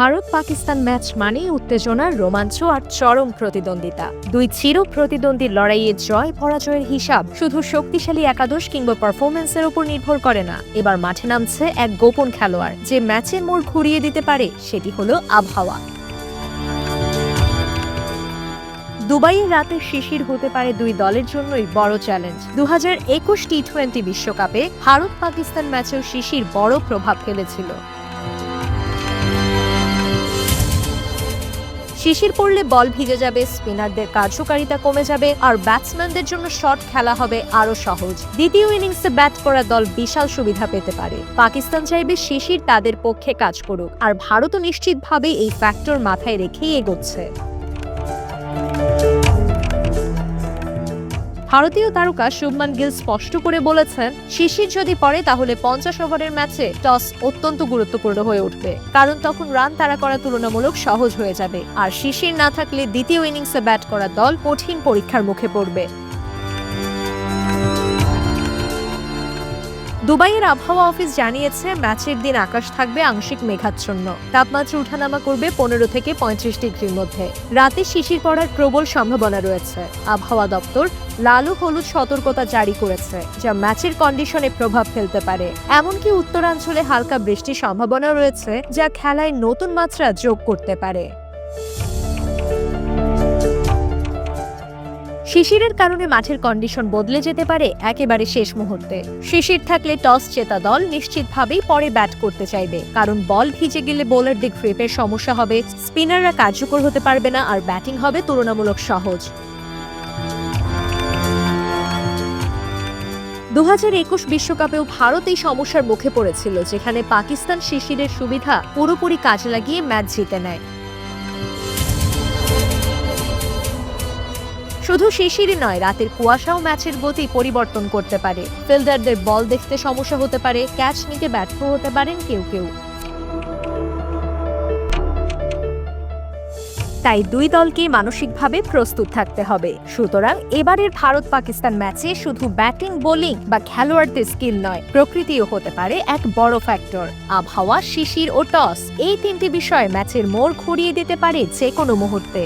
Bharat Pakistan match মানেই উত্তেজনা রোমাঞ্চ আর চরম প্রতিদ্বন্দ্বিতা। দুই চির প্রতিদ্বন্দ্বীর লড়াইয়ে জয় পরাজয়ের হিসাব শুধু শক্তিশালী একাদশ কিংবা পারফরমেন্সের উপর নির্ভর করে না। এবার মাঠে নামছে এক গোপন খেলোয়াড় যে ম্যাচের মোড় ঘুরিয়ে দিতে পারে, সেটি হলো আবহাওয়া। দুবাইয়ের রাতে শিশির হতে পারে দুই দলের জন্যই বড় চ্যালেঞ্জ দু হাজার একুশ টি টোয়েন্টি বিশ্বকাপে ভারত পাকিস্তান ম্যাচেও শিশির বড় প্রভাব ফেলেছিল। শিশির পড়লে বল ভিজে যাবে, স্পিনারদের কার্যকারিতা কমে যাবে, আর ব্যাটসম্যানদের জন্য শট খেলা হবে আরও সহজ। দ্বিতীয় ইনিংসে ব্যাট করা দল বিশাল সুবিধা পেতে পারে। পাকিস্তান চাইবে শিশির তাদের পক্ষে কাজ করুক, আর ভারতও নিশ্চিতভাবে এই ফ্যাক্টর মাথায় রেখেই এগোচ্ছে। ভারতীয় তারকা শুভমান গিল স্পষ্ট করে বলেছেন, শিশির যদি পড়ে তাহলে পঞ্চাশ ওভারের ম্যাচে টস অত্যন্ত গুরুত্বপূর্ণ হয়ে উঠবে। কারণ তখন রান তাড়া করা তুলনামূলক সহজ হয়ে যাবে। আর শিশির না থাকলে দ্বিতীয় ইনিংসে ব্যাট করা দল কঠিন পরীক্ষার মুখে পড়বে। দুবাইয়ের আবহাওয়া অফিস জানিয়েছে, ম্যাচের দিন আকাশ থাকবে আংশিক মেঘাচ্ছন্ন। তাপমাত্রা উঠানামা করবে পনেরো থেকে পঁয়ত্রিশ ডিগ্রির মধ্যে। রাতে শিশির পড়ার প্রবল সম্ভাবনা রয়েছে। আবহাওয়া দপ্তর লাল ও হলুদ সতর্কতা জারি করেছে, যা ম্যাচের কন্ডিশনে প্রভাব ফেলতে পারে। এমনকি উত্তরাঞ্চলে হালকা বৃষ্টির সম্ভাবনা রয়েছে, যা খেলায় নতুন মাত্রা যোগ করতে পারে। শিশিরের কারণে মাঠের কন্ডিশন বদলে যেতে পারে একেবারে শেষ মুহূর্তে। শিশির থাকলে টস জেতা দল নিশ্চিতভাবেই পরে ব্যাট করতে চাইবে। কারণ বল ভিজে গেলে বোলারদের গ্রিপের সমস্যা হবে। স্পিনাররা কার্যকর হতে পারবে না আর ব্যাটিং হবে তুলনামূলক সহজ। দু বিশ্বকাপেও ভারত এই সমস্যার মুখে পড়েছিল, যেখানে পাকিস্তান শিশিরের সুবিধা পুরোপুরি কাজে লাগিয়ে ম্যাচ জিতে নেয়। শুধু শিশিরই নয়, রাতের কুয়াশাও ম্যাচের গতি পরিবর্তন করতে পারে। ফিল্ডারদের বল দেখতে সমস্যা হতে পারে, ক্যাচ নিতে ব্যর্থ হতে পারেন কেউ কেউ। তাই দুই দলকে মানসিকভাবে প্রস্তুত থাকতে হবে। সুতরাং এবারের ভারত পাকিস্তান ম্যাচে শুধু ব্যাটিং, বোলিং বা খেলোয়াড়দের স্কিল নয়, প্রকৃতিও হতে পারে এক বড় ফ্যাক্টর। আবহাওয়া, শিশির ও টস, এই তিনটি বিষয় ম্যাচের মোড় ঘুরিয়ে দিতে পারে যে কোনো মুহূর্তে।